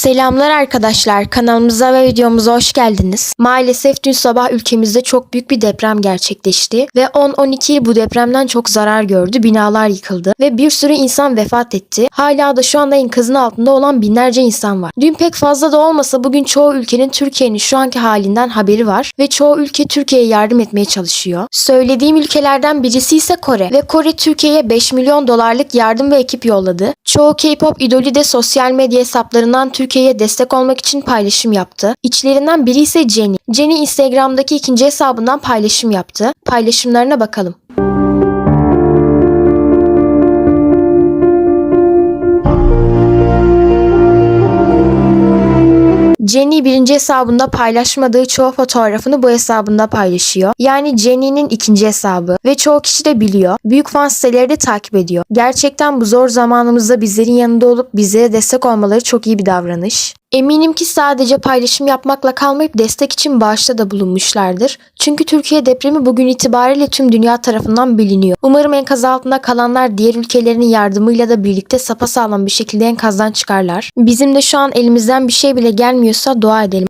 Selamlar arkadaşlar. Kanalımıza ve videomuza hoş geldiniz. Maalesef dün sabah ülkemizde çok büyük bir deprem gerçekleşti ve 10-12 il bu depremden çok zarar gördü. Binalar yıkıldı ve bir sürü insan vefat etti. Hala da şu anda enkazın altında olan binlerce insan var. Dün pek fazla da olmasa bugün çoğu ülkenin Türkiye'nin şu anki halinden haberi var ve çoğu ülke Türkiye'ye yardım etmeye çalışıyor. Söylediğim ülkelerden birisi ise Kore ve Kore Türkiye'ye 5 milyon dolarlık yardım ve ekip yolladı. Çoğu K-pop idolü de sosyal medya hesaplarından Türkiye'ye destek olmak için paylaşım yaptı. İçlerinden biri ise Jennie. Jennie Instagram'daki ikinci hesabından paylaşım yaptı. Paylaşımlarına bakalım. Jenny birinci hesabında paylaşmadığı çoğu fotoğrafını bu hesabında paylaşıyor. Yani Jenny'nin ikinci hesabı ve çoğu kişi de biliyor. Büyük fan siteleri de takip ediyor. Gerçekten bu zor zamanımızda bizlerin yanında olup bizlere destek olmaları çok iyi bir davranış. Eminim ki sadece paylaşım yapmakla kalmayıp destek için bağışta da bulunmuşlardır. Çünkü Türkiye depremi bugün itibariyle tüm dünya tarafından biliniyor. Umarım enkaz altında kalanlar diğer ülkelerin yardımıyla da birlikte sapasağlam bir şekilde enkazdan çıkarlar. Bizim de şu an elimizden bir şey bile gelmiyorsa dua edelim.